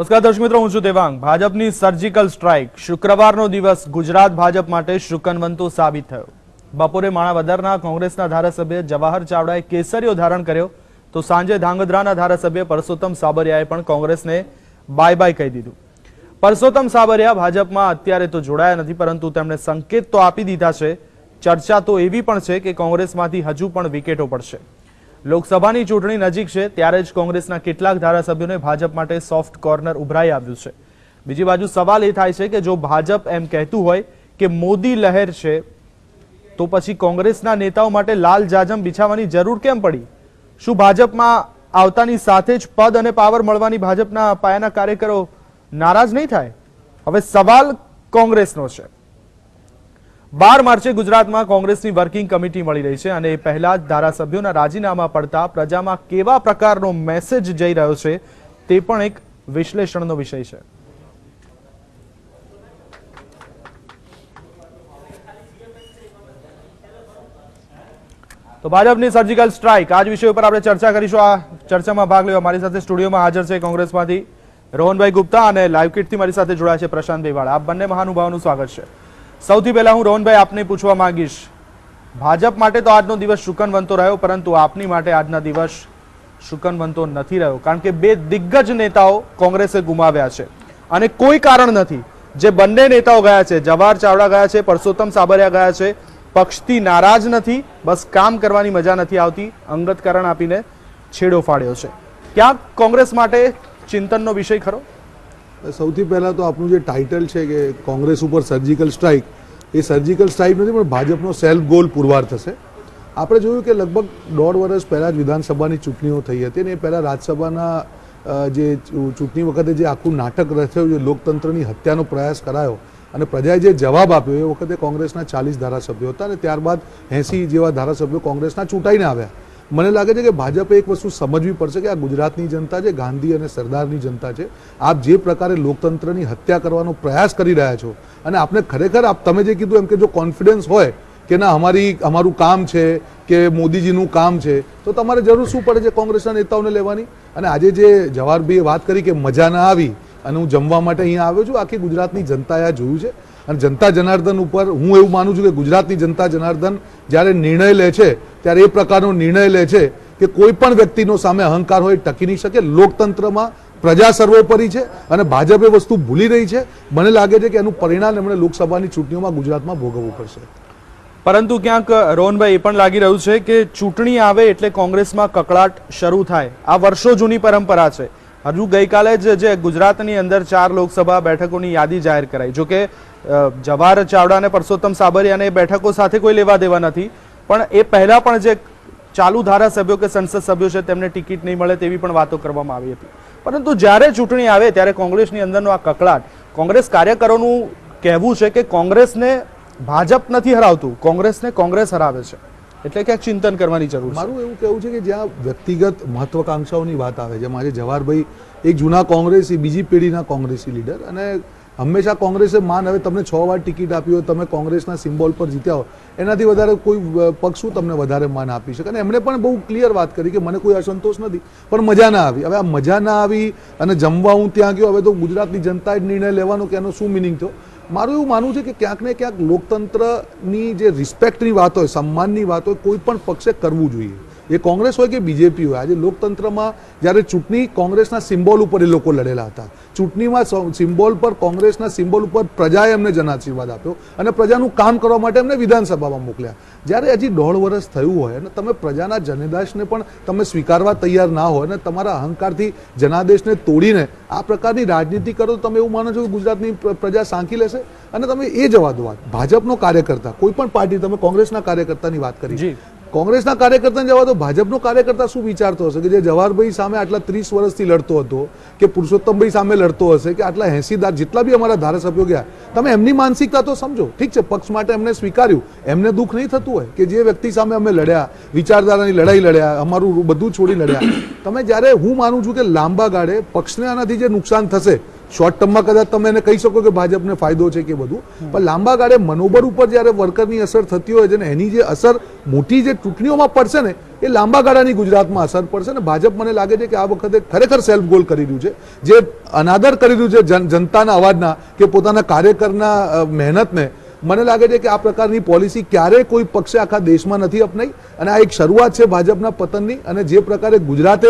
નમસ્કાર દર્શક મિત્રો, હું છું દેવાંગ. ભાજપની સર્જિકલ સ્ટ્રાઇક શુક્રવારનો દિવસ ગુજરાત ભાજપ માટે શુકનવંતો સાબિત થયો. બપોરે માણાવદરના કોંગ્રેસના ધારાસભ્ય જવાહર ચાવડાએ કેસરીઓ ધારણ કર્યો. તો સાંજે ધાંગધ્રાના ધારાસભ્ય પરસોત્તમ સાબરિયાએ પણ કોંગ્રેસને બાય બાય કહી દીધું. પરસોત્તમ સાબરિયા ભાજપમાં અત્યારે તો જોડાયા નથી, પરંતુ તેમણે સંકેત તો આપી દીધા છે. ચર્ચા તો એવી પણ છે કે કોંગ્રેસમાંથી હજુ પણ વિકેટો પડશે. લોકસભાની ચૂંટણી નજીક છે, ત્યારે જ કોંગ્રેસના કેટલાક ધારાસભ્યોને ભાજપ માટે સોફ્ટ કોર્નર ઉભરાઈ આવ્યું છે. બીજી બાજુ સવાલ એ થાય છે કે જો ભાજપ એમ કહેતું હોય કે મોદી લહેર છે, તો પછી કોંગ્રેસના નેતાઓ માટે લાલ જાજમ બિછાવવાની જરૂર કેમ પડી? શું ભાજપમાં આવતાની સાથે જ પદ અને પાવર મળવાની ભાજપના પાયાના કાર્યકરો નારાજ નહીં થાય? હવે સવાલ કોંગ્રેસનો છે. બાર માર્ચે ગુજરાતમાં કોંગ્રેસની વર્કિંગ કમિટી મળી રહી છે અને એ પહેલા જ ધારાસભ્યોના રાજીનામા પડતા પ્રજામાં કેવા પ્રકારનો મેસેજ જઈ રહ્યો છે તે પણ એક વિશ્લેષણનો વિષય છે. તો ભાજપની સર્જિકલ સ્ટ્રાઇક આજ વિષય ઉપર આપણે ચર્ચા કરીશું. આ ચર્ચામાં ભાગ લેવા મારી સાથે સ્ટુડિયોમાં હાજર છે કોંગ્રેસમાંથી રોહનભાઈ ગુપ્તા અને લાઈવ કિટથી મારી સાથે જોડાયા છે પ્રશાંતભાઈ વાળા આ બંને મહાનુભાવોનું સ્વાગત છે. સૌથી પહેલા હું રોહનભાઈ આપને પૂછવા માંગીશ. ભાજપ માટે તો આજનો દિવસ શુકનવંતો રહ્યો, પરંતુ આપની માટે આજના દિવસ શુકનવંતો નથી રહ્યો. કારણ કે બે દિગ્ગજ નેતાઓ કોંગ્રેસે ગુમાવ્યા છે. અને કોઈ કારણ નથી. જે બંને નેતાઓ ગયા છે, જવાહર ચાવડા ગયા છે, પરસોત્તમ સાબરિયા ગયા છે, પક્ષથી નારાજ નથી, બસ કામ કરવાની મજા નથી આવતી, અંગત કારણ આપીને છેડો ફાડ્યો છે. ક્યાંક કોંગ્રેસ માટે ચિંતનનો વિષય ખરો? સૌથી પહેલાં તો આપણું જે ટાઇટલ છે કે કોંગ્રેસ ઉપર સર્જિકલ સ્ટ્રાઇક એ સર્જિકલ સ્ટ્રાઇક નથી, પણ ભાજપનો સેલ્ફ ગોલ પુરવાર થશે. આપણે જોયું કે લગભગ દોઢ વર્ષ પહેલાં જ વિધાનસભાની ચૂંટણીઓ થઈ હતી અને એ પહેલાં રાજ્યસભાના જે ચૂંટણી વખતે જે આખું નાટક રચ્યું, જે લોકતંત્રની હત્યાનો પ્રયાસ કરાયો અને પ્રજાએ જે જવાબ આપ્યો એ વખતે કોંગ્રેસના ચાલીસ ધારાસભ્યો હતા અને ત્યારબાદ એંસી જેવા ધારાસભ્યો કોંગ્રેસના ચૂંટાઈને આવ્યા. મને લાગે છે કે ભાજપે એક વસ્તુ સમજવી પડશે કે આ ગુજરાતની જનતા છે, ગાંધી અને સરદારની જનતા છે. આપ જે પ્રકારે લોકતંત્રની હત્યા કરવાનો પ્રયાસ કરી રહ્યા છો અને આપને ખરેખર આપ તમે જે કીધું એમ કે જો કોન્ફિડન્સ હોય કે ના અમારી, અમારું કામ છે, કે મોદીજીનું કામ છે, તો તમારે જરૂર શું પડે છે કોંગ્રેસના નેતાઓને લેવાની? અને આજે જે જવાહરભાઈએ વાત કરી કે મજા ના આવી અને હું જમવા માટે અહીંયા આવ્યો છું, આખી ગુજરાતની જનતાએ આ જોયું છે. અને જનતા જનાર્દન ઉપર હું એવું માનું છું કે ગુજરાતની જનતા જનાર્દન જ્યારે નિર્ણય લે છે, ત્યારે એ પ્રકારનો નિર્ણય લે છે કે કોઈ પણ વ્યક્તિનો સામે અહંકાર હોય ટકી નહીં શકે. લોકતંત્રમાં પ્રજા સર્વોપરી છે અને ભાજપ એ વસ્તુ ભૂલી રહી છે. મને લાગે છે કે એનું પરિણામ એમણે લોકસભાની ચૂંટણીઓમાં ગુજરાતમાં ભોગવવું પડશે. પરંતુ ક્યાંક રોહનભાઈ, એ પણ લાગી રહ્યું છે કે ચૂંટણી આવે એટલે કોંગ્રેસમાં કકળાટ શરૂ થાય. આ વર્ષો જૂની પરંપરા છે. હજુ ગઈકાલે જ જે ગુજરાતની અંદર ચાર લોકસભા બેઠકોની યાદી જાહેર કરાઈ. જોકે જવાહર ચાવડા અને પરસોત્તમ સાબરિયાને એ બેઠકો સાથે કોઈ લેવા દેવા નથી. પણ એ પહેલાં પણ જે ચાલુ ધારાસભ્યો કે સંસદ સભ્યો છે તેમને ટિકિટ નહીં મળે તેવી પણ વાતો કરવામાં આવી હતી. પરંતુ જ્યારે ચૂંટણી આવે ત્યારે કોંગ્રેસની અંદરનો આ કકળાટ, કોંગ્રેસ કાર્યકરોનું કહેવું છે કે કોંગ્રેસને ભાજપ નથી હરાવતું, કોંગ્રેસને કોંગ્રેસ હરાવે છે. એટલે ક્યાંક ચિંતન કરવાની જરૂર મારું એવું કહેવું છે કે જ્યાં વ્યક્તિગત મહત્વકાંક્ષાઓની વાત આવે છે આજે જવાહરભાઈ એક જૂના કોંગ્રેસી, બીજી પેઢીના કોંગ્રેસી લીડર અને હંમેશા કોંગ્રેસે માન, હવે તમને છ વાર ટિકિટ આપી હોય, તમે કોંગ્રેસના સિમ્બોલ પર જીત્યા હો એનાથી વધારે કોઈ પક્ષ શું તમને વધારે માન આપી શકે? અને એમણે પણ બહુ ક્લિયર વાત કરી કે મને કોઈ અસંતોષ નથી, પણ મજા ના આવી. હવે આ મજા ના આવી અને જમવા હું ત્યાં ગયો, હવે તો ગુજરાતની જનતાએ જ નિર્ણય લેવાનો કે એનો શું મિનિંગ થયો? મારું એવું માનવું છે કે ક્યાંક ને ક્યાંક લોકતંત્રની જે રિસ્પેક્ટની વાત હોય, સન્માનની વાત હોય, કોઈ પણ પક્ષે કરવું જોઈએ. એ કોંગ્રેસ હોય કે બીજેપી હોય, આજે લોકતંત્રમાં જ્યારે ચૂંટણી કોંગ્રેસના સિમ્બોલ ઉપર એ લોકો લડેલા હતા. ચૂંટણીમાં સિમ્બોલ પર કોંગ્રેસના સિમ્બોલ ઉપર પ્રજાએ એમને જનાશીર્વાદ આપ્યો અને પ્રજાનું કામ કરવા માટે એમને વિધાનસભામાં મોકલ્યા. જ્યારે હજી દોઢ વર્ષ થયું હોય અને તમે પ્રજાના જનાદેશને પણ તમે સ્વીકારવા તૈયાર ના હોય અને તમારા અહંકારથી જનાદેશને તોડીને આ પ્રકારની રાજનીતિ કરો તો તમે એવું માનો છો કે ગુજરાતની પ્રજા સાંકી લેશે? અને તમે એ જવા દો ભાજપનો કાર્યકર્તા, કોઈ પણ પાર્ટી તમે કોંગ્રેસના કાર્યકર્તાની વાત કરી. કોંગ્રેસના કાર્યકર્તાને જવા તો ભાજપનો કાર્યકર્તા શું વિચારતો હશે? કે જે જવાહરભાઈ સામે આટલા ત્રીસ વર્ષથી લડતો હતો, કે પુરુષોત્તમભાઈ સામે લડતો હશે, કે આટલા એંસીદાર જેટલા બી અમારા ધારાસભ્યો ગયા, તમે એમની માનસિકતા તો સમજો. ઠીક છે, પક્ષ માટે એમને સ્વીકાર્યું. એમને દુઃખ નહીં થતું હોય કે જે વ્યક્તિ સામે અમે લડ્યા, વિચારધારાની લડાઈ લડ્યા, અમારું બધું છોડી લડ્યા. તમે જ્યારે હું માનું છું કે લાંબા ગાળે પક્ષને આનાથી જે નુકસાન થશે શોર્ટ ટર્મમાં કદાચ તમે એને કહી શકો કે ભાજપને ફાયદો છે કે બધું. પણ લાંબા ગાળે મનોબળ ઉપર જ્યારે વર્કરની અસર થતી હોય છે ને, એની જે અસર મોટી જે ચૂંટણીઓમાં પડશે ને, એ લાંબા ગાળાની ગુજરાતમાં અસર પડશે ને. ભાજપ મને લાગે છે કે આ વખતે ખરેખર સેલ્ફ ગોલ કરી રહ્યું છે. જે અનાદર કરી રહ્યું છે જનતાના અવાજના કે પોતાના કાર્યકરના મહેનતને મને લાગે છે કે આ પ્રકારની પોલિસી ક્યારેય કોઈ પક્ષે આખા દેશમાં નથી અપનાવી અને આ એક શરૂઆત છે ભાજપના પતનની. અને જે પ્રકારે ગુજરાતે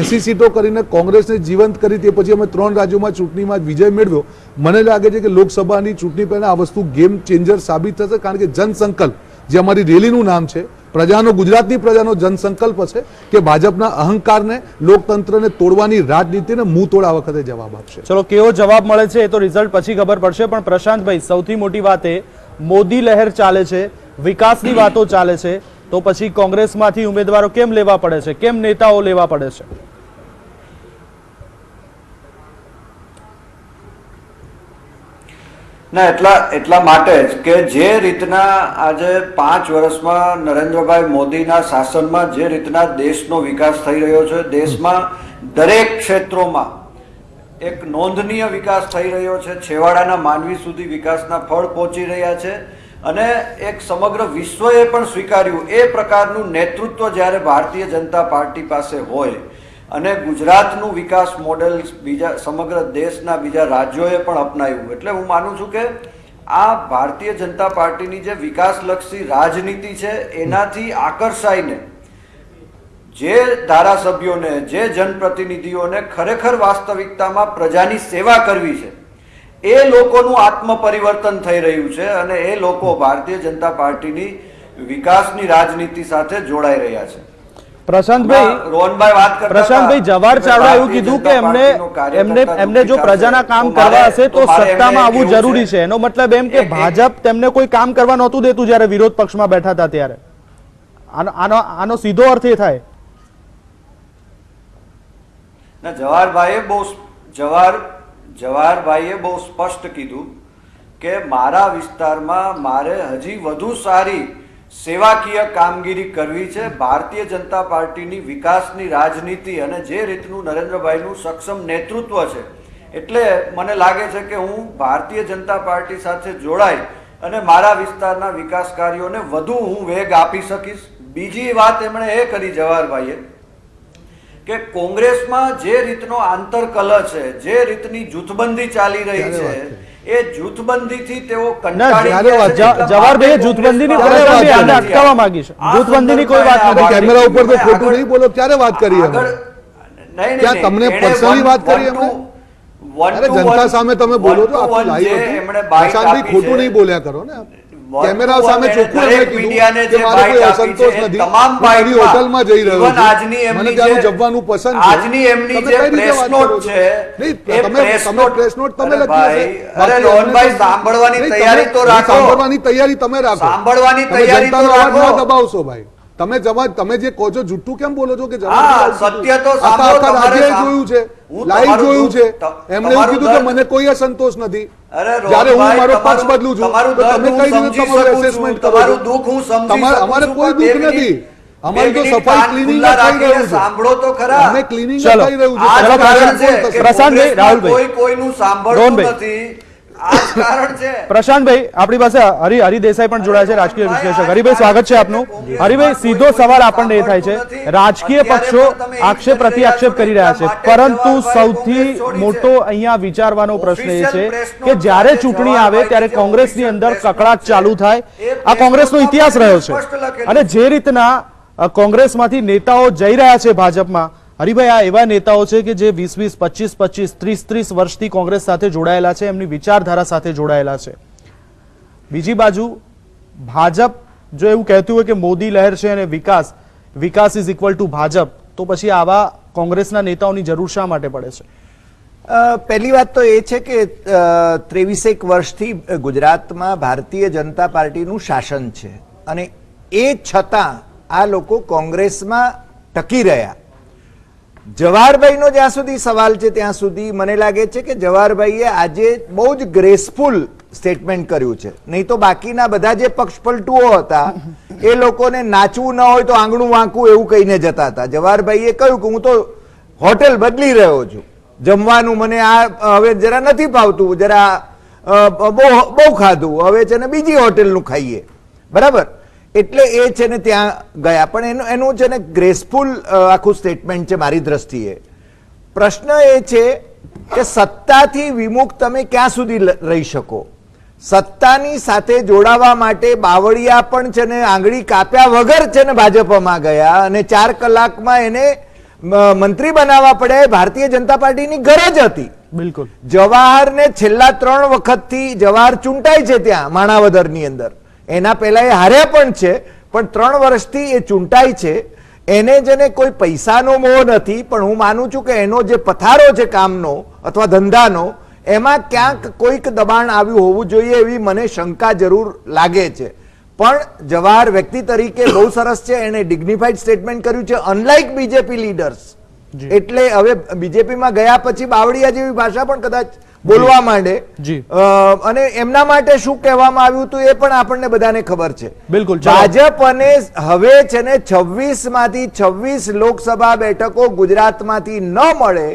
એસી સીટો કરીને કોંગ્રેસને જીવંત કરી તે પછી અમે ત્રણ રાજ્યોમાં ચૂંટણીમાં વિજય મેળવ્યો. મને લાગે છે કે લોકસભાની ચૂંટણી પહેલાં આ વસ્તુ ગેમ ચેન્જર સાબિત થશે. કારણ કે જનસંકલ્પ, જે અમારી રેલીનું નામ છે પ્રજાનો ગુજરાતની પ્રજાનો જનસંકલ્પ છે કે ભાજપના અહંકારને, લોકતંત્રને તોડવાની રાજનીતિને મું તોડ વખતે જવાબ આપશે. ચલો, કેવો જવાબ મળે છે એ તો રિઝલ્ટ પછી ખબર પડશે, પણ પ્રશાંતભાઈ, સૌથી મોટી વાત એ, મોદી લહેર ચાલે છે, વિકાસની વાતો ચાલે છે, તો પછી કોંગ્રેસમાંથી ઉમેદવારો કેમ લેવા પડે છે, કેમ નેતાઓ લેવા પડે છે? ના, એટલા એટલા માટે જ કે જે રીતના આજે પાંચ વર્ષમાં નરેન્દ્રભાઈ મોદીના શાસનમાં જે રીતના દેશનો વિકાસ થઈ રહ્યો છે, દેશમાં દરેક ક્ષેત્રોમાં એક નોંધનીય વિકાસ થઈ રહ્યો છે, છેવાડાના માનવી સુધી વિકાસના ફળ પહોંચી રહ્યા છે અને એક સમગ્ર વિશ્વએ પણ સ્વીકાર્યું, એ પ્રકારનું નેતૃત્વ જ્યારે ભારતીય જનતા પાર્ટી પાસે હોય અને ગુજરાતનું વિકાસ મોડેલ બીજા સમગ્ર દેશના બીજા રાજ્યોએ પણ અપનાવ્યું. એટલે હું માનું છું કે આ ભારતીય જનતા પાર્ટીની જે વિકાસલક્ષી રાજનીતિ છે, એનાથી આકર્ષાઈને જે ધારાસભ્યોને, જે જનપ્રતિનિધિઓને ખરેખર વાસ્તવિકતામાં પ્રજાની સેવા કરવી છે, એ લોકોનું આત્મપરિવર્તન થઈ રહ્યું છે અને એ લોકો ભારતીય જનતા પાર્ટીની વિકાસની રાજનીતિ સાથે જોડાઈ રહ્યા છે. પ્રશાંતભાઈ રોહનભાઈ વાત પ્રશાંતભાઈ જવાહર ચાવડા એવું કીધું કે એમને એમને એમને જો પ્રજાના કામ કરવા હશે તો સત્તામાં આવવું જરૂરી છે. એનો મતલબ એમ કે ભાજપ તેમને કોઈ કામ કરવા નહોતું દેતું જ્યારે વિરોધ પક્ષમાં બેઠા હતા ત્યારે. આનો આનો આનો સીધો અર્થ એ થાય. ના જવાહરભાઈએ બહુ જવાહર જવાહરભાઈએ બહુ સ્પષ્ટ કીધું કે મારા વિસ્તારમાં મારે હજી વધુ સારી સેવાકીય કામગીરી કરવી છે. ભારતીય જનતા પાર્ટીની વિકાસની રાજનીતિ અને જે રીતનું નરેન્દ્રભાઈનું સક્ષમ નેતૃત્વ છે. એટલે મને લાગે છે કે હું ભારતીય જનતા પાર્ટી સાથે જોડાઈ અને મારા વિસ્તારના વિકાસ કાર્યોને વધુ હું વેગ આપી શકીશ. બીજી વાત એમણે એ કરી જવાહરભાઈએ કે કોંગ્રેસમાં જે રીતનો આંતરકલહ છે જે રીતની જૂથબંધી ચાલી રહી છે એ જૂથબંધીથી તેઓ જૂથબંધીની અટકાવવા માંગી છે. કોઈ વાત નથી. કેમેરા ઉપર તો ખોટું નહીં બોલો ત્યારે વાત કરી અમે નહીં. તમને એણે વાત કરી one અરે જનતા સામે તમે બોલો તો છો આખું લાઈવ હતું. ખોટું નહીં બોલ્યા કરો ને કેમેરા સામે ચોખ્ખું દરેક એમણે કીધું મીડિયાને જે બાઇટ આપી છે, તમામ હું હોટલમાં જઈ રહ્યો છું આજની એમની જે- જમવાનું પસંદ છે આજની એમની જે છો? નહીં, તમે તમે note- press તમે લખી ભાઈ, અરે રોહનભાઈ, સાંભળવાની તૈયારી તો રાખો. સાંભળવાની તૈયારી તમે રાખો સાંભળવાની તૈયારી તો રાખો. દબાવશો ભાઈ તમે જવા તમે જે કહો છો જુઠ્ઠું કેમ બોલો છો કે જવાબ? સત્ય તો જોયું છે લાઈવ જોયું છે. એમણે એવું કીધું કે મને કોઈ અસંતોષ નથી. જ્યારે હું મારો પક્ષ બદલું છું તો તમે કઈ રીતે સમજી તમારું શકું કરો તમારું દુઃખ હું સમજી અમારે કોઈ દુઃખ નથી. અમારી તો સફાઈ ક્લિનિંગ થઈ રહ્યું છે. સાંભળો તો ખરા. અમે ક્લિનિંગ. થઈ રહ્યું છે. પ્રશાંતભાઈ, રાહુલભાઈ. કોઈ કોઈનું સાંભળતું નથી. પ્રશાંતભાઈ આપણી પાસે હરિ હરિ દેસાઈ પણ જોડાયા છે રાજકીય વિશ્લેષક. હરિભાઈ સ્વાગત છે આપનું. હરિભાઈ સીધો સવાલ આપણને એ થાય છે. રાજકીય પક્ષો આક્ષેપ પ્રતિ આક્ષેપ કરી રહ્યા છે. પરંતુ સૌથી મોટો અહીંયા વિચારવાનો પ્રશ્ન એ છે કે જ્યારે ચૂંટણી આવે ત્યારે કોંગ્રેસની અંદર કકડાટ ચાલુ થાય. આ કોંગ્રેસનો ઇતિહાસ રહ્યો છે. અને જે રીતના કોંગ્રેસમાંથી નેતાઓ જઈ રહ્યા છે ભાજપમાં હરિભાઈ, આ એવા નેતાઓ છે કે જે વીસ વીસ, પચીસ પચીસ, ત્રીસ ત્રીસ વર્ષથી કોંગ્રેસ સાથે જોડાયેલા છે, એમની વિચારધારા સાથે જોડાયેલા છે. બીજી બાજુ, ભાજપ, જો એવું કહેતું હોય કે મોદી લહેર છે અને વિકાસ વિકાસ ઇઝ ઇક્વલ ટુ ભાજપ, તો પછી આવા કોંગ્રેસના નેતાઓની જરૂર શા માટે પડે છે? પહેલી વાત તો એ છે કે ત્રેવીસેક વર્ષથી ગુજરાતમાં ભારતીય જનતા પાર્ટીનું શાસન છે. અને એ છતાં આ લોકો કોંગ્રેસમાં ટકી રહ્યા. જવાહરભાઈનો જ્યાં સુધી સવાલ છે ત્યાં સુધી મને લાગે છે કે જવાહરભાઈએ આજે બહુ જ ગ્રેસફુલ સ્ટેટમેન્ટ કર્યું છે. નહીં તો બાકીના બધા જે પક્ષ પલટુઓ હતા, એ લોકોને નાચવું ન હોય તો આંગણું વાંકવું એવું કહીને જતા હતા. જવાહરભાઈએ કહ્યું કે હું તો હોટેલ બદલી રહ્યો છું. જમવાનું મને આ, હવે જરા નથી ભાવતું, જરા બહુ બહુ ખાધું. હવે છે ને બીજી હોટેલનું ખાઈએ. બરાબર? એટલે એ છે ને ત્યાં ગયા. પણ એનું એનું છે ને ગ્રેસફુલ આખું સ્ટેટમેન્ટ છે મારી દ્રષ્ટિએ. પ્રશ્ન એ છે કે સત્તાથી વિમુખ તમે ક્યાં સુધી રહી શકો? સત્તાની સાથે જોડાવા માટે બાવળિયા પણ છે ને આંગળી કાપ્યા વગર છે ને ભાજપમાં ગયા અને ચાર કલાકમાં એને મંત્રી બનાવવા પડે ભારતીય જનતા પાર્ટીની ગરજ હતી. બિલકુલ. જવાહરને છેલ્લા ત્રણ વખતથી જવાહર ચૂંટાય છે ત્યાં માણાવદરની અંદર. એના પહેલા એ હાર્યા પણ છે, પણ ત્રણ વર્ષથી એ ચૂંટાય છે એને જેને કોઈ પૈસાનો મોહ નથી, પણ હું માનું છું કે એનો જે પથારો છે કામનો અથવા ધંધાનો, એમાં ક્યાંક કોઈક દબાણ આવ્યું હોવું જોઈએ એવી મને શંકા જરૂર લાગે છે પણ જવાહર વ્યક્તિ તરીકે બહુ સરસ છે એને ડિગ્નિફાઈડ સ્ટેટમેન્ટ કર્યું છે અનલાઇક બીજેપી લીડર્સ. એટલે હવે બીજેપીમાં ગયા પછી બાવળિયા જેવી ભાષા પણ કદાચ બોલવા માંડે. અને એમના માટે શું કહેવામાં આવ્યું હતું એ પણ આપણને બધાને ખબર છે. બિલકુલ, ભાજપ અને હવે છે ને છવ્વીસમાંથી છવ્વીસ લોકસભા બેઠકો ગુજરાતમાંથી ન મળે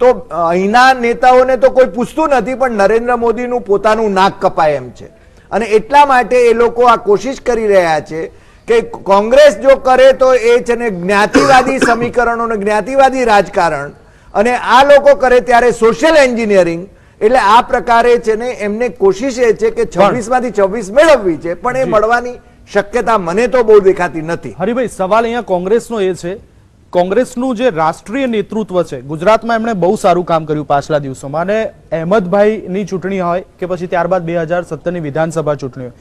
તો અહીંના નેતાઓને તો કોઈ પૂછતું નથી પણ નરેન્દ્ર મોદીનું પોતાનું નાક કપાય એમ છે. અને એટલા માટે એ લોકો આ કોશિશ કરી રહ્યા છે કે કોંગ્રેસ જો કરે તો એ છે ને જ્ઞાતિવાદી સમીકરણો ને જ્ઞાતિવાદી રાજકારણ. અને આ લોકો કરે ત્યારે સોશિયલ એન્જિનિયરિંગ એટલે આ પ્રકારે છે ને એમને કોશિશ એ છે કે છવ્વીસમાંથી છવ્વીસ મેળવવી છે પણ એ મળવાની શક્યતા મને તો બહુ દેખાતી નથી. હરિભાઈ સવાલ અહીંયા કોંગ્રેસનો એ છે. કોંગ્રેસનું જે રાષ્ટ્રીય નેતૃત્વ છે ગુજરાતમાં એમણે બહુ સારું કામ કર્યું પાછલા દિવસોમાં. અને અહેમદભાઈની ચૂંટણી હોય કે પછી ત્યારબાદ બે હજાર સત્તરની વિધાનસભા ચૂંટણી હોય.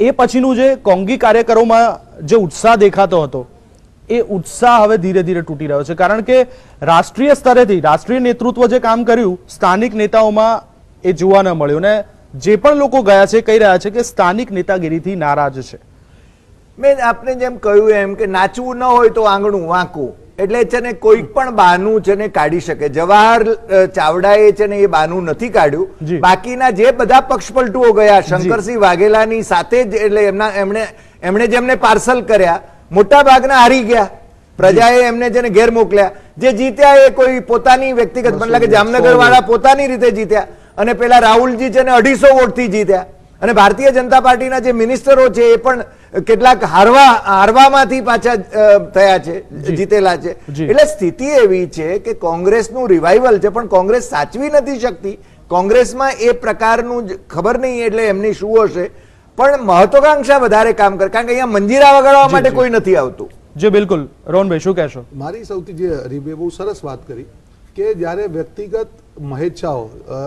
એ પછીનું જે કોંગી કાર્યકરોમાં જે ઉત્સાહ દેખાતો હતો, એ ઉત્સાહ હવે ધીરે ધીરે તૂટી રહ્યો છે. કારણ કે રાષ્ટ્રીય સ્તરેથી રાષ્ટ્રીય નેતૃત્વ જે કામ કર્યું, સ્થાનિક નેતાઓમાં એ જોવા ન મળ્યું. ને જે પણ લોકો ગયા છે, કહી રહ્યા છે કે સ્થાનિક નેતાગીરીથી નારાજ છે. મેં આપને જેમ કહ્યું એમ કે નાચવું ન હોય તો આંગણું વાંકું. એટલે છે ને કોઈ પણ બાનું છે ને કાઢી શકે. જવાહર ચાવડાએ છે ને એ બાનું નથી કાઢ્યું. બાકીના જે બધા પક્ષપલટુઓ ગયા શંકરસિંહ વાઘેલાની સાથે જ એટલે એમના એમણે એમણે જેમને પાર્સલ કર્યા મોટા ભાગના હારી ગયા. પ્રજાએ એમને છે ને ઘેર મોકલ્યા. જે જીત્યા એ કોઈ પોતાની વ્યક્તિગત મને લાગે જામનગર વાળા પોતાની રીતે જીત્યા. અને પેલા રાહુલજી છે ને અઢીસો વોટથી જીત્યા. અને ભારતીય જનતા પાર્ટીના જે મિનિસ્ટરો છે એ પણ કેટલાક હારવા હારવામાંથી પાછા થયા છે જીતેલા છે. એટલે સ્થિતિ એવી છે કે કોંગ્રેસનું રિવાઇવલ છે પણ કોંગ્રેસ સાચવી નથી શકતી. કોંગ્રેસમાં એ પ્રકારનું ખબર નહીં એટલે એમની શું હશે. પણ મહત્વાકાંક્ષા વધારે કામ કરે. કારણ કે અહીંયા મંજીરા વગાડવા માટે કોઈ નથી આવતું. જી બિલકુલ. રોહનભાઈ શું કહેશો? મારી સૌથી જે હરીબે બહુ સરસ વાત કરી. કે જ્યારે વ્યક્તિગત મહેચ્છાઓ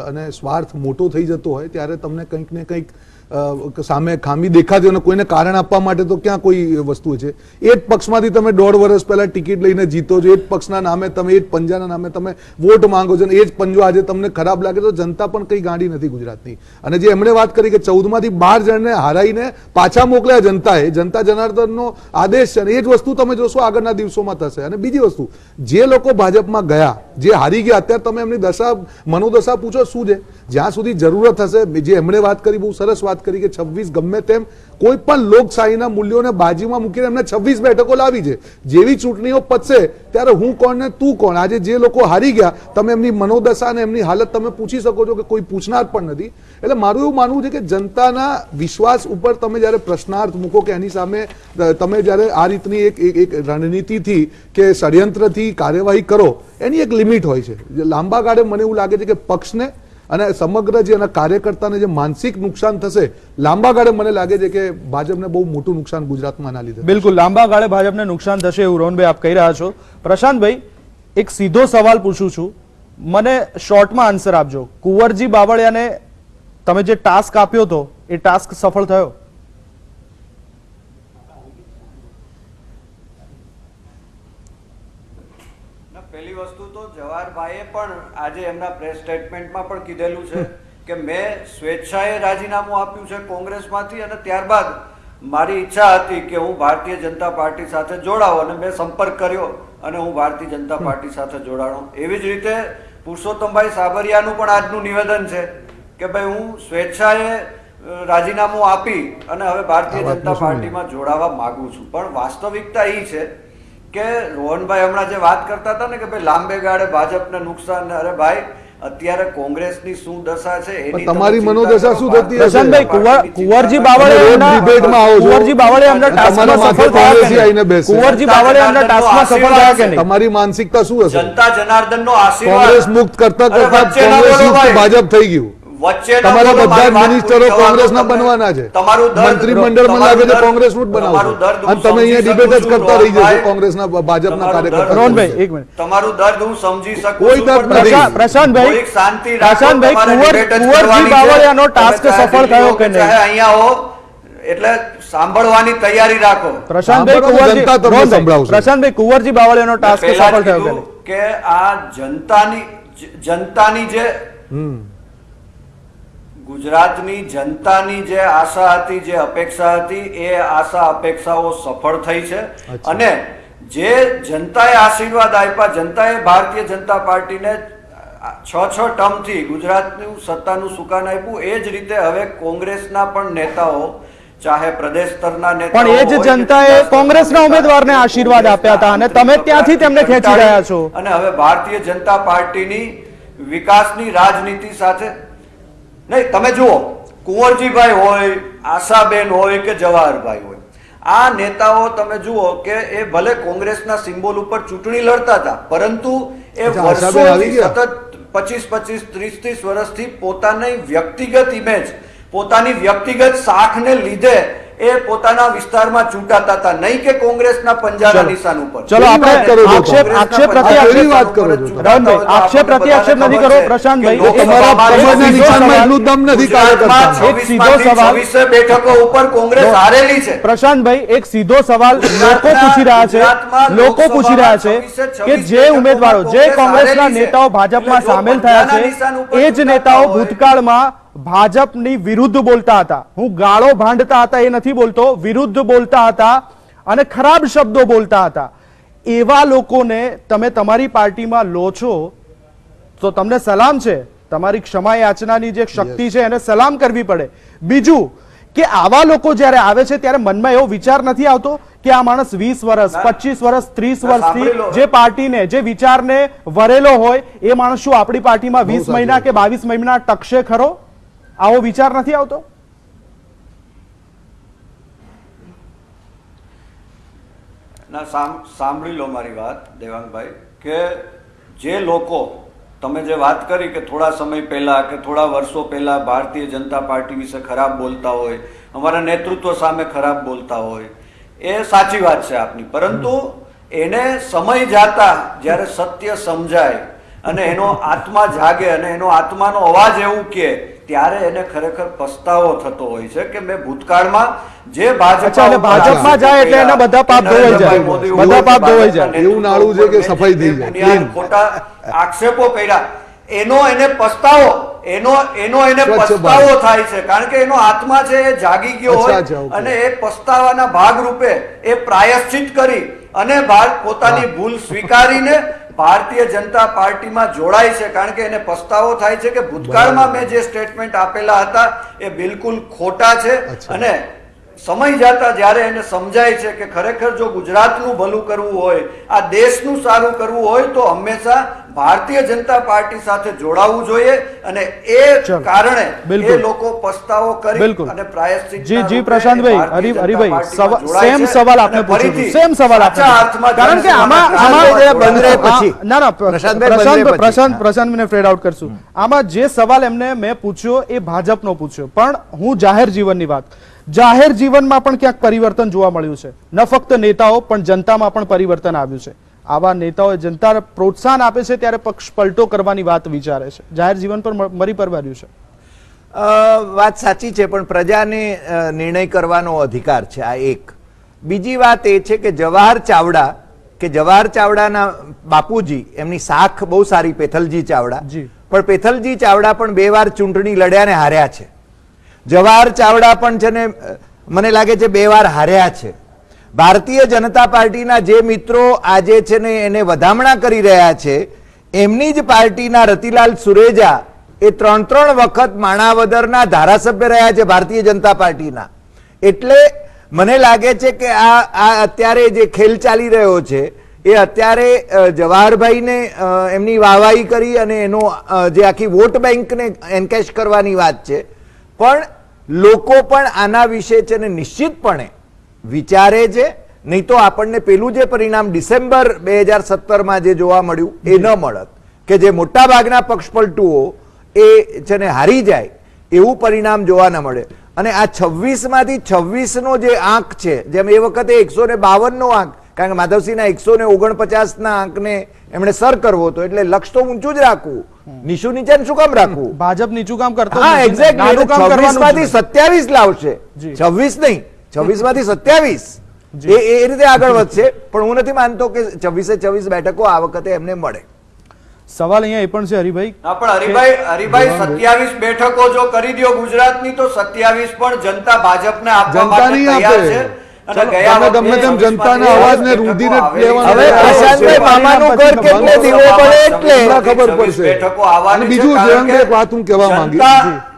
અને સ્વાર્થ મોટો થઈ જતો હોય, ત્યારે તમને કંઈક ને કંઈક સામે ખામી દેખાતી અને કોઈને કારણ આપવા માટે તો ક્યાં કોઈ વસ્તુ છે? એ જ પક્ષમાંથી તમે દોઢ વર્ષ પહેલા ટિકિટ લઈને જીતો છો, એ જ પક્ષના નામે તમે, એ જ પંજાના નામે તમે વોટ માંગો છો અને એ જ પંજો આજે તમને ખરાબ લાગે તો જનતા પણ કંઈ ગાંડી નથી ગુજરાતની. અને જે એમણે વાત કરી કે ચૌદમાંથી બાર જણને હારાઈને પાછા મોકલ્યા જનતાએ, જનતા જનાર્દનનો આદેશ છે અને એ જ વસ્તુ તમે જોશો આગળના દિવસોમાં થશે. અને બીજી વસ્તુ, જે લોકો ભાજપમાં ગયા જે હારી ગયા, અત્યારે તમે એમની દશા, મનોદશા પૂછો શું છે? જ્યાં સુધી જરૂરત હશે, જે એમણે વાત કરી, બહુ સરસ વાત કરી કે છવ્વીસ ગમે તેમ કોઈ પણ લોકશાહીના મૂલ્યોને બાજીમાં મૂકીને એમને છવ્વીસ બેઠકો લાવી છે. જેવી ચૂંટણીઓ પતશે, ત્યારે હું કોણ ને તું કોણ? આજે જે લોકો હારી ગયા, તમે એમની મનોદશા અને એમની હાલત તમે પૂછી શકો છો કે કોઈ પૂછનાર પણ નથી. એટલે મારું એવું માનવું છે કે જનતાના વિશ્વાસ ઉપર તમે જ્યારે પ્રશ્નાર્થ મૂકો કે એની સામે તમે જ્યારે આ રીતની એક એક રણનીતિથી કે ષડયંત્રથી કાર્યવાહી કરો એની એક લિમિટ હોય છે. જે લાંબા ગાળે મને એવું લાગે છે કે પક્ષને અને સમગ્ર જે એના કાર્યકર્તાને જે માનસિક નુકસાન થશે, લાંબા ગાળે મને લાગે છે કે ભાજપને બહુ મોટું નુકસાન ગુજરાતમાં ના લીધે. બિલકુલ, લાંબા ગાળે ભાજપને નુકસાન થશે એવું રોહનભાઈ આપ કહી રહ્યા છો. પ્રશાંતભાઈ, એક સીધો સવાલ પૂછું છું. મને શોર્ટમાં આન્સર આપજો. કુંવરજી બાવળિયાને તમે જે ટાસ્ક આપ્યો હતો, એ ટાસ્ક સફળ થયો ના, પહેલી વસ્તુ તો જવાહરભાઈએ પણ આજે એમના પ્રેસ સ્ટેટમેન્ટમાં પણ કીધેલું છે કે મેં સ્વેચ્છાએ રાજીનામું આપ્યું છે કોંગ્રેસમાંથી અને ત્યારબાદ મારી ઈચ્છા હતી કે હું ભારતીય જનતા પાર્ટી સાથે જોડાઉં અને મેં સંપર્ક કર્યો અને હું ભારતીય જનતા પાર્ટી સાથે જોડાણો. એવી જ રીતે પુરુષોત્તમભાઈ સાબરિયાનું પણ આજનું નિવેદન છે કે ભાઈ હું સ્વેચ્છાએ રાજીનામું આપી અને હવે ભારતીય જનતા પાર્ટીમાં જોડાવા માગું છું. પણ વાસ્તવિકતા એ છે કે રોહનભાઈ હમણાં જે વાત કરતા હતા ને કે ભાઈ લાંબે ગાળે ભાજપને નુકસાન અરે ભાઈ અત્યારે કોંગ્રેસની શું દશા છે એની તમારી મનોદશા શું થતી હશે? પ્રશાંતભાઈ કુંવરજી બાવળે ડિબેટમાં આવો કુંવરજી બાવળે એમના ટાસ્કમાં સફળ થયા કે? બેસે. કુંવરજી બાવળે એમના ટાસ્કમાં સફળ થયા કે નહીં? તમારી માનસિકતા શું હશે? જનતા જનાર્દનનો આશીર્વાદ. કોંગ્રેસ મુક્ત કરતા કરતા કોંગ્રેસ ભાજપ થઈ ગયું. તમારા બધા જ મારી વાત મિનિસ્ટરો પૂરી થવા દો કોંગ્રેસના બનવાના છે. મંત્રીમંડળમાં લાગે તો કોંગ્રેસનું જ તમારું બનાવશો દર્દ હું અને તમે અહીંયા ડિબેટ જ કરતા રહી જશો કોંગ્રેસના ભાજપના કાર્યકર્તા રોહનભાઈ એક મિનિટ. તમારું દર્દ હું સમજી શકું કોઈ દર્દ નથી. પ્રશાંતભાઈ શાંતિ કુંવરજી. બાવળિયાનો તમે સફળ થયો કે નહીં? અહીંયા હો એટલે સાંભળવાની તૈયારી રાખો. પ્રશાંતભાઈ કુંવરજી જનતા સંભળાવશે. પ્રશાંતભાઈ કુંવરજી ટાસ્ક સફળ થયો કે આ જનતાની જનતાની જે ગુજરાતની જનતાની જે આશા હતી જે અપેક્ષા હતી એ આશા અપેક્ષાઓ સફળ થઈ છે અને જે જનતાએ આશીર્વાદ આપ્યા જનતાએ ભારતીય જનતા પાર્ટીને છ છ ટર્મથી ગુજરાતનું સત્તાનું સુકાન આપ્યું એ જ રીતે હવે કોંગ્રેસના પણ નેતાઓ ચાહે પ્રદેશ સ્તરના નેતા પણ એ જ જનતાએ કોંગ્રેસના ઉમેદવારને આશીર્વાદ આપ્યા હતા અને તમે ત્યાંથી તેમને ખેંચી રહ્યા છો. અને હવે ભારતીય જનતા પાર્ટીની વિકાસની રાજનીતિ સાથે નહીં તમે જુઓ કુંવરજીભાઈ હોય આશાબેન હોય કે જવાહરભાઈ હોય. આ નેતાઓ તમે જુઓ કે એ ભલે કોંગ્રેસના સિમ્બોલ ઉપર ચૂંટણી લડતા હતા પરંતુ એ વર્ષોથી સતત પચીસ પચીસ ત્રીસ ત્રીસ વર્ષથી પોતાની વ્યક્તિગત ઇમેજ પોતાની વ્યક્તિગત શાખને લીધે એ પોતાના વિસ્તારમાં ચૂંટાતા હતા. નહીં કે કોંગ્રેસના પંજાના નિશાન ઉપર. ચલો આપણે આક્ષેપ આક્ષેપ કેવી આક્ષેપ વાત કરો છો આક્ષેપ પ્રતિ આક્ષેપ નથી કરો, પ્રશાંતભાઈ. તમારા લોકસભામાં નિશાનમાં એટલું દમ નથી કાર્યકર્તામાં. એક સીધો સવાલ- માંથી 26 બેઠકો ઉપર કોંગ્રેસ હારેલી છે. પ્રશાંતભાઈ એક સીધો સવાલ લોકો પૂછી રહ્યા છે લોકો પૂછી રહ્યા છે કે જે ઉમેદવારો જે કોંગ્રેસ કોંગ્રેસના નેતાઓ ભાજપમાં સામેલ થયા છે એ જ નેતાઓ ભૂતકાળમાં ભાજપની વિરુદ્ધ બોલતા હતા. હું ગાળો ભાંડતા હતા એ નથી બોલતો વિરુદ્ધ બોલતા હતા અને ખરાબ શબ્દો બોલતા હતા. એવા લોકોને તમે તમારી પાર્ટીમાં લો છો તો તમને સલામ છે. તમારી ક્ષમા યાચનાની જે શક્તિ છે એને સલામ કરવી પડે. બીજું કે આવા લોકો જ્યારે આવે છે ત્યારે મનમાં એવો વિચાર નથી આવતો કે આ માણસ વીસ વર્ષ પચીસ વર્ષ ત્રીસ વર્ષથી જે પાર્ટીને જે વિચારને વરેલો હોય એ માણસ શું આપણી પાર્ટીમાં વીસ મહિના કે બાવીસ મહિના ટકશે ખરો? આવો વિચાર નથી આવતો? ના સાંભળી લો મારી વાત, દેવાંગભાઈ, કે જે લોકો, તમે જે વાત કરી કે થોડા સમય પહેલા કે થોડા વર્ષો પહેલા ભારતીય જનતા પાર્ટી વિશે ખરાબ બોલતા હોય, અમારા નેતૃત્વ સામે ખરાબ બોલતા હોય, એ સાચી વાત છે આપની. પરંતુ એને સમય જાતા જ્યારે સત્ય સમજાય અને એનો આત્મા જાગે અને એનો આત્માનો અવાજ એવું કે ત્યારે એને ખરેખર પસ્તાવો થતો હોય છે કે મેં ભૂતકાળમાં જે ભાજપ ભાજપમાં જાય એટલે એના બધા પાપ ધોવાઈ જાય. બધા પાપ ધોવાઈ જાય. એવું નાળું છે કે સફાઈ થઈ જાય. ખોટા આક્ષેપો કર્યા. એનો એને પસ્તાવો એનો એનો એને પસ્તાવો થાય છે. કારણ કે એનો આત્મા છે એ જાગી ગયો હોય અને એ પસ્તાવાના ભાગ રૂપે એ પ્રાયશ્ચિત કરી અને ભારત પોતાની ભૂલ સ્વીકારીને ભારતીય જનતા પાર્ટીમાં જોડાય છે કારણ કે એને પસ્તાવો થાય છે કે ભૂતકાળમાં મેં જે સ્ટેટમેન્ટ આપેલા હતા એ બિલકુલ ખોટા છે અને સમય જતા જ્યારે એને સમજાય છે કે ખરેખર જો ગુજરાતનું ભલું કરવું હોય આ દેશનું સારું કરવું હોય તો હંમેશા ભારતીય જનતા પાર્ટી સાથે જોડાવું જોઈએ અને એ કારણે એ લોકો પસ્તાવો કરી અને પ્રાયશ્ચિત જી જી પ્રશાંતભાઈ હરી હરીભાઈ સેમ સવાલ આપને પૂછું છું. સેમ સવાલ આપને. કારણ કે આમાં આમાં બંધ રહે પછી. ના ના પ્રશાંતભાઈ પ્રશાંત. પ્રશાંત પ્રશાંતને ફેડ આઉટ કરશું. આમાં જે સવાલ એમને મેં પૂછ્યો એ ભાજપનો પૂછ્યો. પણ હું જાહેર જીવનની વાત જાહેર જીવનમાં પણ ક્યાંક પરિવર્તન જોવા મળ્યું છે. ન ફક્ત નેતાઓ પણ જનતામાં પણ પરિવર્તન આવ્યું છે. આવા નેતાઓએ જનતા પ્રોત્સાહન આપે છે ત્યારે પક્ષ પલટો કરવાની વાત વિચારે છે. જાહેર જીવન પર મ- મરી પરવાર્યું છે. વાત સાચી છે પણ પ્રજાને નિર્ણય કરવાનો અધિકાર છે આ એક. બીજી વાત એ છે કે જવાહર ચાવડા કે જવાહર ચાવડાના બાપુજી એમની શાખ બહુ સારી પેથલજી ચાવડા. પણ પેથલજી ચાવડા પણ બે વાર ચૂંટણી લડ્યા ને હાર્યા છે. જવાહર ચાવડા પણ છે ને, મને લાગે છે બે વાર હાર્યા છે. ભારતીય જનતા પાર્ટીના જે મિત્રો આજે છે ને એને વધામણા કરી રહ્યા છે, એમની જ પાર્ટીના રતિલાલ સુરેજા એ ત્રણ ત્રણ વખત માણાવદરના ધારાસભ્ય રહ્યા છે ભારતીય જનતા પાર્ટીના. એટલે મને લાગે છે કે આ આ અત્યારે જે ખેલ ચાલી રહ્યો છે, એ અત્યારે જવાહરભાઈને એમની વાહવાહી કરી અને એનો જે આખી વોટ બેંકને એન્કેશ કરવાની વાત છે પણ લોકો પણ આના વિશે છે ને નિશ્ચિતપણે વિચારે છે. નહીં તો આપણને પેલું જે પરિણામ ડિસેમ્બર બે હજાર સત્તરમાં જે જોવા મળ્યું એ ન મળત. કે જે મોટાભાગના પક્ષપલટુઓ એ છે ને હારી જાય એવું પરિણામ જોવા ન મળે. અને આ છવ્વીસમાંથી છવ્વીસનો જે આંક છે જેમ એ વખતે એકસો ને બાવનનો આંક કારણ કે માધવસિંહના એકસો ને ઓગણપચાસના આંકને એમણે સર કરવો હતો એટલે લક્ષ તો ઊંચું જ રાખવું. નીચું નીચે શું કામ રાખવું? ભાજપ નીચું કામ કરતો હા એક્ઝેક્ટ નાનું કામ કરવાનું માંથી નથી. સત્યાવીસ લાવશે. જી. છવ્વીસ નહીં. છવ્વીસમાંથી સત્યાવીસ એ એ રીતે આગળ વધશે. પણ હું નથી માનતો કે છવ્વીસે છવ્વીસ બેઠકો આ વખતે એમને મળે. સવાલ અહીંયા એ પણ છે હરિભાઈ. હા પણ હરિભાઈ હરિભાઈ સત્યાવીસ બેઠકો જો કરી દ્યો ગુજરાતની તો સત્યાવીસ પણ જનતા ભાજપને આપવા જનતા માટે તૈયાર છે. અને ચલો, ગયા તમે વખતે ગમે તેમ 26 જનતાના માંથી અવાજને બેઠકો રૂંધીને આવેલી લેવાના હવે છે. પ્રશાંતભાઈ મામાનું ઘર કેટલે દીવો પડે એટલે કેટલા ખબર પડશે. આવવાની બીજું એક વાત હું કેવા માંગીશ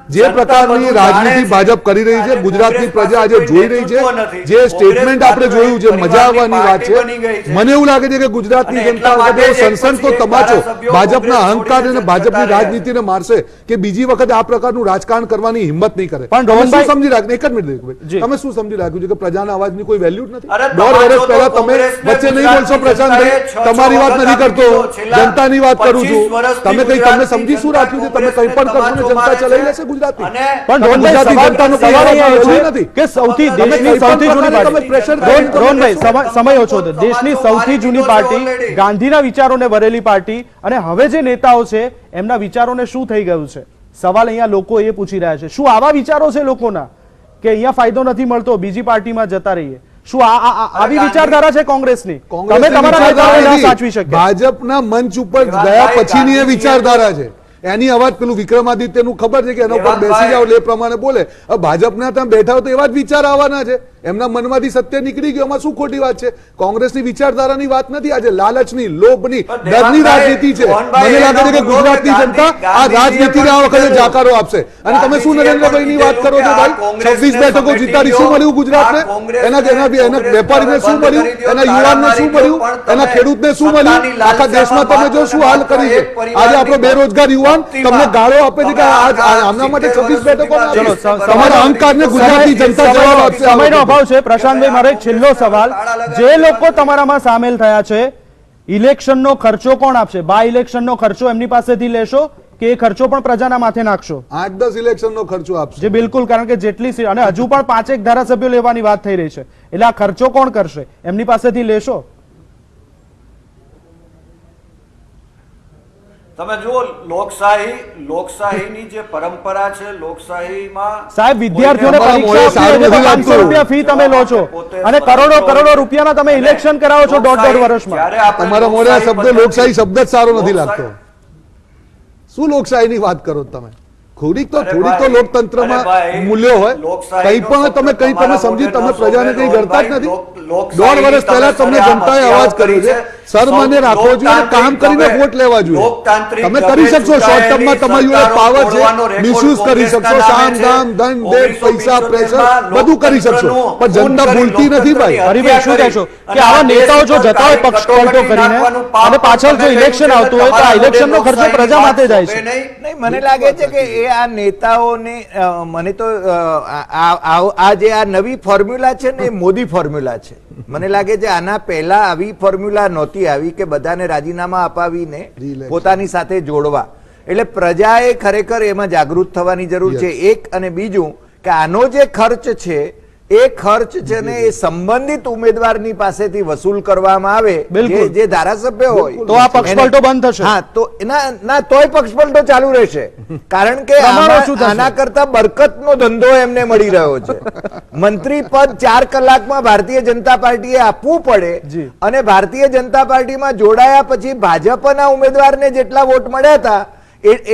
જે પ્રકારની રાજનીતિ ભાજપ કરી રહી છે ગુજરાતની પ્રજા આજે જોઈ રહી છે. જે સ્ટેટમેન્ટ આપણે જોયું છે મજા આવવાની વાત છે. મને એવું લાગે છે કે ગુજરાતની જનતા વખતે માટે જ એક સનસન તો પછી તમાચો. ભાજપના અહંકાર અને ભાજપની રાજનીતિને મારશે કે બીજી વખત આ પ્રકારનું રાજકારણ કરવાની હિંમત નહીં કરે. પણ રોહનભાઈ- સમજી રાખ્યું એક જ મિનિટ તમે શું સમજી રાખ્યું છે કે પ્રજાના અવાજની કોઈ વેલ્યુ જ નથી? દોઢ વર્ષ પહેલા તમે વચ્ચે નહીં બોલશો પ્રશાંતભાઈ તમારી વાત નથી કરતો. જનતાની વાત કરું છું. તમે કઈ તમને સમજી શું રાખ્યું છે? તમે કઈ પણ કરશો જનતા ચલાવી લેશે ગુજરાતની અને પણ ગુજરાતી જનતાનો સવાલ નથી. કે સૌથી દેશની સૌથી જૂની પાર્ટી. રોહનભાઈ સમય ઓછો દેશની સૌથી જૂની પાર્ટી ગાંધીના વિચારોને ભરેલી પાર્ટી. અને હવે જે નેતાઓ છે એમના વિચારોને શું થઈ ગયું છે? સવાલ અહીંયા લોકો એ પૂછી રહ્યા છે. શું આવા વિચારો છે લોકોના કે અહીંયા ફાયદો નથી મળતો બીજી પાર્ટીમાં જતા રહીએ? શું આ- આવી વિચારધારા છે કોંગ્રેસની? તમે તમારા. સાચવી શક્યા ભાજપના મંચ ઉપર ગયા પછીની વિચારધારા છે. એની અવાજ પેલું વિક્રમાદિત્યનું ખબર છે કે એના ઉપર બેસી એટલે એ પ્રમાણે બોલે. ભાજપના ત્યાં બેઠા હોય તો એવા જ વિચાર આવવાના છે. એમના મનમાંથી સત્ય નીકળી ગયું. એમાં શું ખોટી વાત છે? કોંગ્રેસની વિચારધારાની વાત નથી. આજે લાલચની લોભની ડરની રાજનીતિ છે. મને લાગે છે કે ગુજરાતની જનતા આ રાજનીતિને આ વખતે જાકારો આપશે. અને તમે શું નરેન્દ્રભાઈની વાત કરો છો ભાઈ? છવ્વીસ બેઠકો જીતાડી શું મળ્યું ગુજરાતને? એના એના એના વેપારીને શું મળ્યું? એના યુવાનને શું મળ્યું? એના ખેડૂતને શું મળ્યું? આખા દેશમાં તમે જો શું હાલ કરી છે? આજે આપણો બેરોજગાર યુવાન તમને ગાળો આપે છે કે આમના માટે છવ્વીસ બેઠકો તમારા અહંકારને ગુજરાતની જનતા જવાબ આપશે સમયનો વખતે. છે. પ્રશાંતભાઈ મારો એક છેલ્લો સવાલ. જે લોકો તમારામાં સામેલ થયા છે ઇલેક્શનનો ખર્ચો કોણ આપશે? બા ઇલેક્શનનો ખર્ચો એમની પાસેથી લેશો કે એ ખર્ચો પણ પ્રજાના માથે નાખશો? આઠ દસ ઇલેક્શનનો ખર્ચો આપશે. જે બિલકુલ કારણ કે જેટલી અને હજુ પણ પાંચેક ધારાસભ્યો લેવાની વાત થઈ રહી છે. એટલે આ ખર્ચો કોણ કરશે? એમની પાસેથી લેશો? તમે જુઓ લોકશાહી લોકશાહીની જે પરંપરા છે લોકશાહીમાં સાહેબ વિદ્યાર્થીઓને પરીક્ષા. રૂપિયા ફી તમે લો છો. અને કરોડો કરોડો રૂપિયાના તમે ઇલેક્શન કરાવો છો દોઢ દોઢ વર્ષમાં. તમારા મોઢે આ શબ્દ લોકશાહી શબ્દ જ સારો નથી લાગતો. શું લોકશાહીની વાત કરો તમે? થોડીક તો થોડીક તો લોકતંત્રમાં મૂલ્યો હોય. કઈ પણ તમે કઈ તમે સમજી તમે ન પ્રજાને કઈ કરતા જ નથી. દોઢ વર્ષ પહેલા તમે તમને જનતાએ અવાજ કર્યો કરી છે. સન્માને રાખવો જોઈએ અને કામ કરીને વોટ લેવા જોઈએ. તમે કરી શકશો શોર્ટ ટર્મમાં તમારી જોડે પાવર છે મિસયુઝ કરી શકશો સામ દામ. ધન દેશ પૈસા પ્રેશર બધું કરી શકશો. પણ જનતા ભૂલતી નથી ભાઈ. હરિભાઈ શું કહેશો? કે આવા નેતાઓ જો જતા હોય પક્ષ પલટો કરીને અને પાછળ જો ઇલેક્શન આવતું હોય તો આ ઇલેક્શન ઇલેક્શનનો ખર્ચો પ્રજા માટે જાય છે. નહીં. નહીં મને લાગે છે કે એ આ નેતાઓને મને તો આ જે આ નવી ફોર્મ્યુલા છે ને એ મોદી ફોર્મ્યુલા છે. મને લાગે છે આના પહેલા આવી ફોર્મ્યુલા નહોતી આવી કે બધાને રાજીનામા અપાવીને પોતાની સાથે જોડવા. એટલે પ્રજાએ ખરેખર એમાં જાગૃત થવાની જરૂર છે. એક અને બીજું કે આનો જે ખર્ચ છે એ ખર્ચ છે ને એ સંબંધિત ઉમેદવારની પાસેથી વસૂલ કરવામાં આવે જે- ધારાસભ્ય હોય. તો આ પક્ષપલટો બંધ થશે. હા તો ના ના તોય પક્ષપલટો ચાલુ રહેશે. કારણ કે? આના કરતા બરકતનો ધંધો એમને મળી રહ્યો છે. મંત્રી પદ ચાર કલાકમાં ભારતીય જનતા પાર્ટીએ આપવું પડે અને ભારતીય જનતા પાર્ટીમાં જોડાયા પછી ભાજપના ઉમેદવારને જેટલા વોટ મળ્યા હતા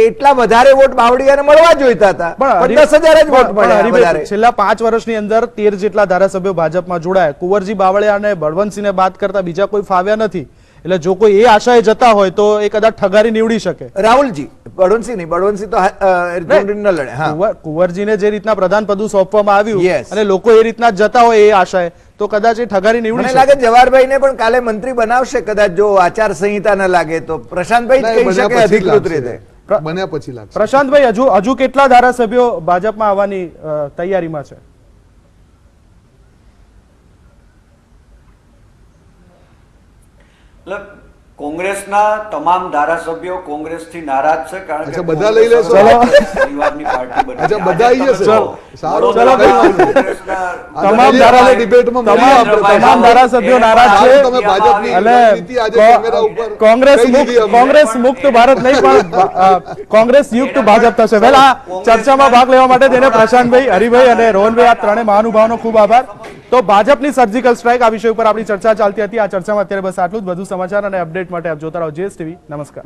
એટલા વધારે વોટ બાવળિયાને મળવા જોઈતા હતા. પણ દસ હજાર જ વોટ મળ્યા વધારે. છેલ્લા પાંચ વર્ષની અંદર તેર જેટલા ધારાસભ્યો ભાજપમાં જોડાયા. કુંવરજી બાવળિયા અને બળવંતસિંહને બાદ કરતા બીજા કોઈ ફાવ્યા નથી. એટલે જો કોઈ એ આશાએ જતા હોય તો એ કદાચ ઠગારી નીવડી શકે. રાહુલજી બળવંતસિંહ નહીં બળવંતસિંહ તો ચૂંટણી ન લડે હા. કુંવરજીને જે રીતના પ્રધાન પદું સોંપવામાં આવ્યું. અને લોકો એ રીતના જ જતા હોય એ આશાએ તો કદાચ એ ઠગારી નીવડી મને શકે. લાગે જવાહરભાઈને પણ કાલે મંત્રી બનાવશે કદાચ જો આચાર સંહિતા ન લાગે તો. પ્રશાંતભાઈ કહી શકે અધિકૃત રીતે. બન્યા પછી લાગશે. પ્રશાંતભાઈ હજુ હજુ કેટલા ધારાસભ્યો ભાજપમાં આવવાની તૈયારીમાં છે? એટલે કોંગ્રેસના તમામ ધારાસભ્યો કોંગ્રેસથી નારાજ છે કારણ કે બધા લઈ લેશો? કોંગ્રેસ પરિવારની પાર્ટી બની અચ્છા, બધા આવી જશે? સારું, ચલો, તમામ ધારાસભ્યો ડિબેટમાં તમામ તમામ ધારાસભ્યો નારાજ છે. તમે ભાજપની રણનીતિ આજે કેમેરા ઉપર કોંગ્રેસ મુક્ત કોંગ્રેસ મુક્ત ભારત નહીં પણ કોંગ્રેસ યુક્ત ભાજપ થશે. વેલ આ ચર્ચામાં ભાગ લેવા માટે તેને પ્રશાંતભાઈ હરિભાઈ અને રોહનભાઈ આ ત્રણેય મહાનુભાવનો ખૂબ આભાર. તો ભાજપની સર્જિકલ સ્ટ્રાઇક આ વિષય ઉપર આપણી ચર્ચા ચાલતી હતી. આ ચર્ચામાં અત્યારે બસ આટલું જ. વધુ સમાચાર અને અપડેટ માટે આપ જોતા રહો જેએસ ટીવી. નમસ્કાર.